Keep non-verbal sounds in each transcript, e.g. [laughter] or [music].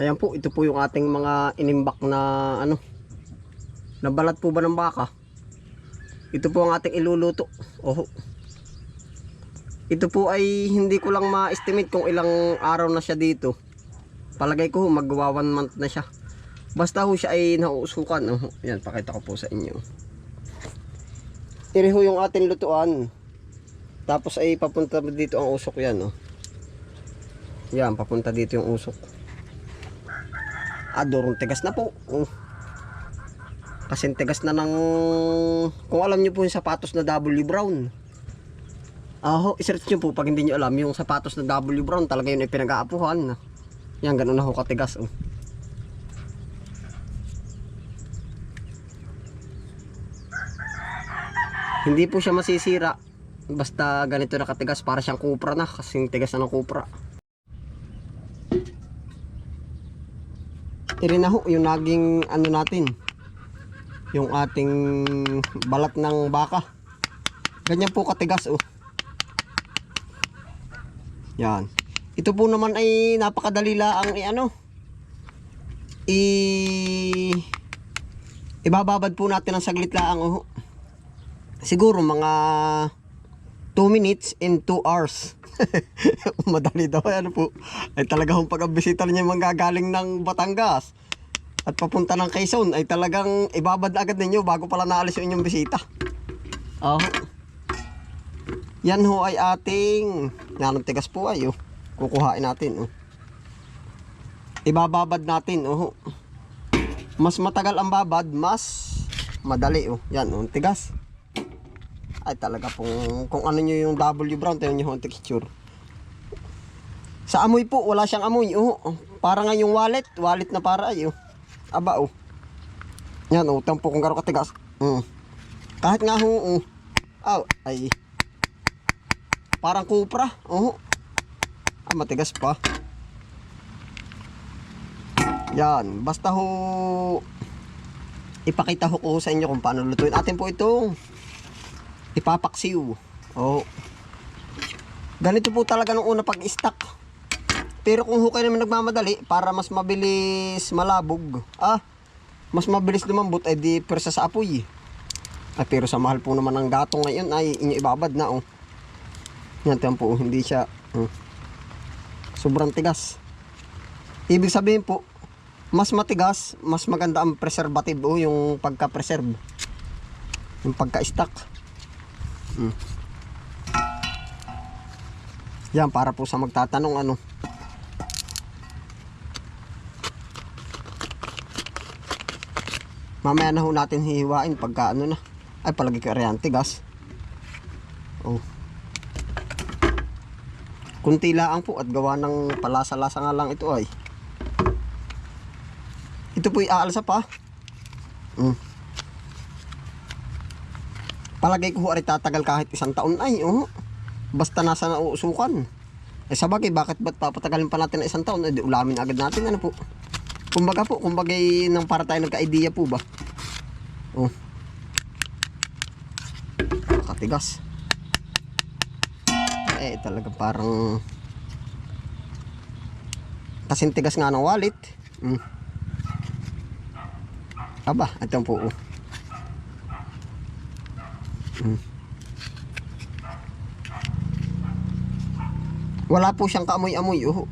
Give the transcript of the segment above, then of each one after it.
Ayan po, ito po yung ating mga inimbak na ano. Nabalat po ba ng baka? Ito po ang ating iluluto. Oho. Ito po ay hindi ko lang ma-estimate kung ilang araw na siya dito. Palagay ko magwa one month na siya. Basta ho siya ay nauusukan. Oh, yan, pakita ko po sa inyo. Iri ho yung ating lutuan. Tapos ay papunta dito ang usok yan. Oh. Yan, papunta dito yung usok. Adorong tigas na po. Oh. Kasi tigas na ng... Kung alam nyo po yung sapatos na W brown. Aho, isearch nyo po pag hindi nyo alam yung sapatos na W brown talaga yun ay pinag-aapuhan. Yan, ganun na ho katigas. Oh. Hindi po siya masisira. Basta ganito na katigas para siyang kupra na kasing tigas na ng kupra. Iri na ho yung naging ano natin. Yung ating balat ng baka. Ganyan po katigas oh. Yan. Ito po naman ay napakadali lang i ano. I ibababad po natin ng saglit lang oh. Siguro mga 2 minutes in 2 hours. [laughs] Madali daw ano po. Ay talaga kung pag bisita niya manggagaling ng Batangas at papunta ng Quezon ay talagang ibabad agad ninyo bago pala naalis yung inyong bisita. Oh. Yan ho ay ating yan tigas po ay oh. Kukuhain natin oh. Ibababad natin oh. Mas matagal ang babad, mas madali oh. Yan oh, tigas. Ay talaga pong kung ano nyo yung W brown, tayo nyo yung texture. Sa amoy po, wala siyang amoy. Oh, para nga yung wallet, wallet na para ay oh. Aba oh. Yan oh, tampo kung garo katigas. Mm. Kahit nga ho, oh. Aw, ay. Parang kupra. Oh. Ah, matigas pa. Yan, basta ho ipakita ho ko sa inyo kung paano lutuin. Atin po itong ipapaksiw. Oh. Ganito po talaga nung una pag-stock. Pero kung hukay naman nagmamadali para mas mabilis malabog, ah, mas mabilis lumambot ay di persa sa apoy. Ay, pero sa mahal po naman ng gatong ngayon ay inyo ibabad na oh. Yan tiyan po, hindi siya hmm. sobrang tigas. Ibig sabihin po, mas matigas, mas maganda ang preservative oh, yung pagka-preserve. Yung pagka-stock. Hmm. Yan, para po sa magtatanong ano. Mamaya na ho natin hihiwain pagka ano na. Ay, palagi ka riyan, tigas. Oh. Kunti lang po at gawa ng palasa-lasa nga lang ito ay. Ito po iaalsa pa. Mm. Palagay ko ay tatagal kahit isang taon ay. Oh. Basta nasa nauusukan. Eh sabagay, bakit ba't papatagalin pa natin na isang taon? Eh di ulamin agad natin ano po. Kumbaga po, kumbaga nang para tayo nagka-idea po ba? Oh. Katigas. Eh talaga parang kasing tigas nga ng wallet. Mm. Aba, ito po. Oh. Mm. Wala po siyang kaamoy-amoy. Oh.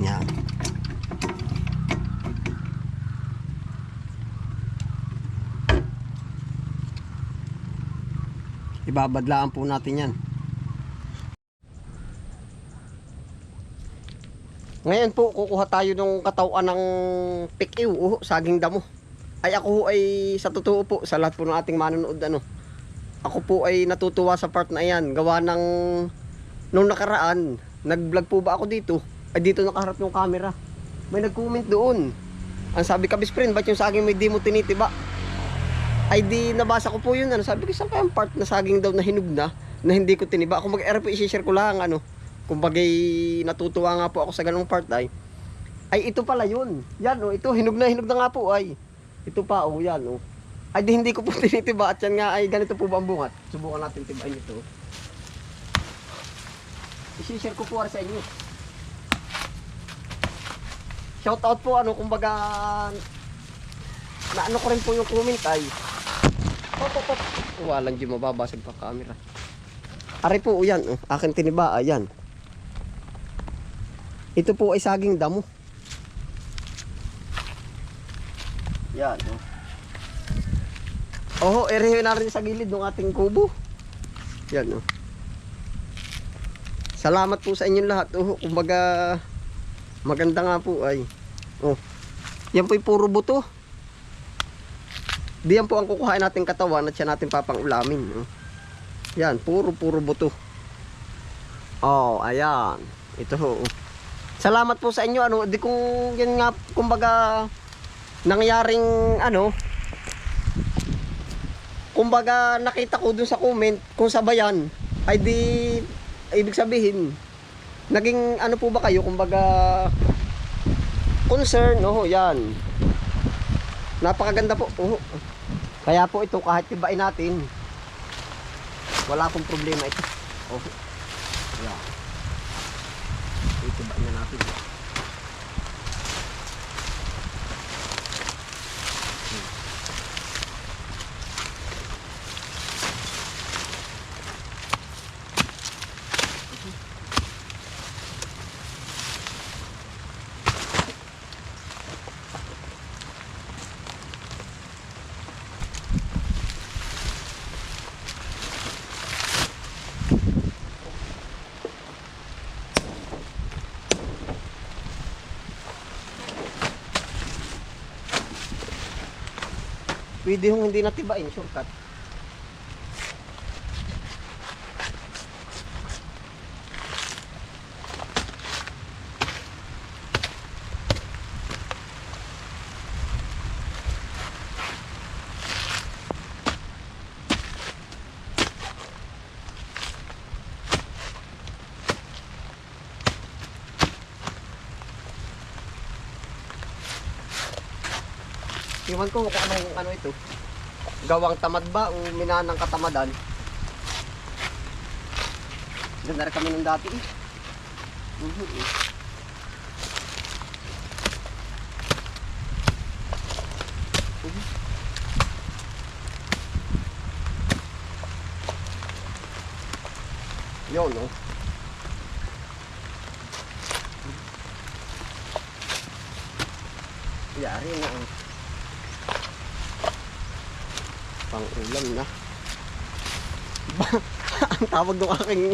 Yan. Ibabadlaan po natin yan. Ngayon po, kukuha tayo ng katawan ng pikiw, uh, saging damo. Ay ako ay sa totoo po, sa lahat po ng ating manonood, ano, ako po ay natutuwa sa part na yan. Gawa ng, nung nakaraan, nag-vlog po ba ako dito? Ay dito nakaharap yung camera. May nag-comment doon. Ang sabi ka, friend, ba't yung saging may di mo tinitiba? Ay di nabasa ko po yun. Ano, sabi ko, saan kayang part na saging daw na hinug na, na hindi ko tiniba? Kung mag-RP, isi-share ko lang, ano, kung bagay natutuwa nga po ako sa ganung part ay, ay ito pala yun. Yan, oh, ito, hinug na, hinug na nga po ay. Ito pa, oh, yan, oh. Ay di hindi ko po [laughs] tinitiba at yan nga ay ganito po ba ang bungat? Subukan natin tibain ito. Isi-share ko po sa inyo. shout out po ano kumbaga na ano ko rin po yung comment ay pop pop di mababasag pa camera Ari po yan oh, akin tiniba ayan ito po ay saging damo yan oh Oho, erehe na rin sa gilid ng ating kubo. Yan oh. Salamat po sa inyong lahat. Oh, kumbaga maganda nga po ay. Oh. Yan po ay puro buto. Diyan po ang kukuhain natin katawan at siya natin papangulamin. Oh. Yan, puro puro buto. Oh, ayan. Ito ho. oh. Salamat po sa inyo ano, di kung yan nga kumbaga nangyaring ano kumbaga nakita ko dun sa comment kung sabayan ay di ibig sabihin naging ano po ba kayo kumbaga concern oh yan napakaganda po oh. kaya po ito kahit tibain natin wala akong problema ito oh yan itibain na natin pwede hong hindi natibain shortcut Iwan ko kung anong ano ito. Gawang tamad ba o minanang katamadan? Ganda rin kami nung dati eh. Mhm, eh. Mhm. Yun, no? Yari na ang pang ulam na. [laughs] ang tawag ng aking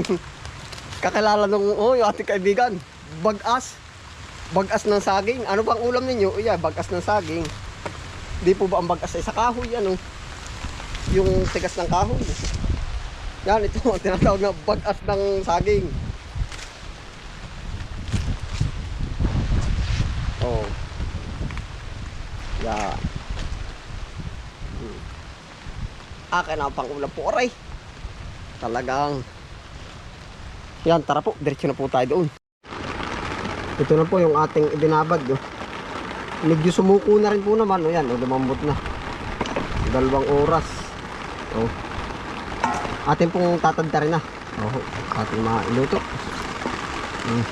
kakilala nung oh, yung ating kaibigan, bagas. Bagas ng saging. Ano bang ulam ninyo? Iya, bagas ng saging. Di po ba ang bagas ay sa kahoy ano? Yung tigas ng kahoy. Yan, ito ang tinatawag na bagas ng saging. Oh. Yan. Akin ang pangulam po aray talagang yan tara po diretso na po tayo doon ito na po yung ating ibinabad oh. medyo sumuko na rin po naman o yan o lumambot na dalawang oras oh. atin pong tatadta rin na oh, ating mga iluto hmm.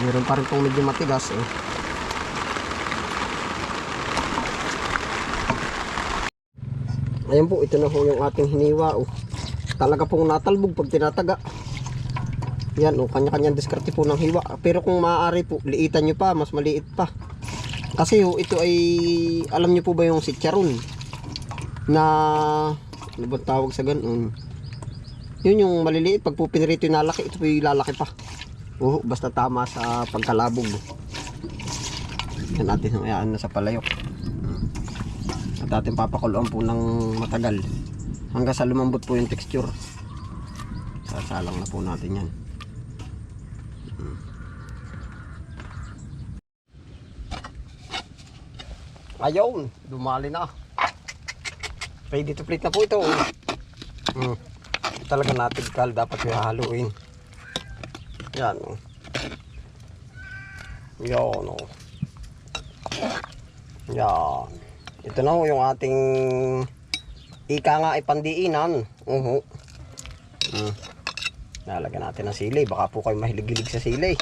meron pa rin pong medyo matigas oh. Ayan po, ito na po yung ating hiniwa. Oh. Talaga pong natalbog pag tinataga. Yan, oh, kanya-kanyang diskarte po ng hiwa. Pero kung maaari po, liitan nyo pa, mas maliit pa. Kasi oh, ito ay, alam nyo po ba yung sitcharon? Na, ano ba tawag sa ganun? Yun yung maliliit, pag po pinirito yung lalaki, ito po yung lalaki pa. Oh, basta tama sa pagkalabog. Yan natin, ayan na sa palayok at ating papakuluan po ng matagal hanggang sa lumambot po yung texture sasalang na po natin yan Mm. ayun dumali na ready to plate na po ito mm. talaga natin kal dapat haluin yan oh. yan oh. yan ito na yung ating ika nga ipandiinan. Uhu. Hmm. Lalagyan natin ng sili. Baka po kayo mahilig-hilig sa sili.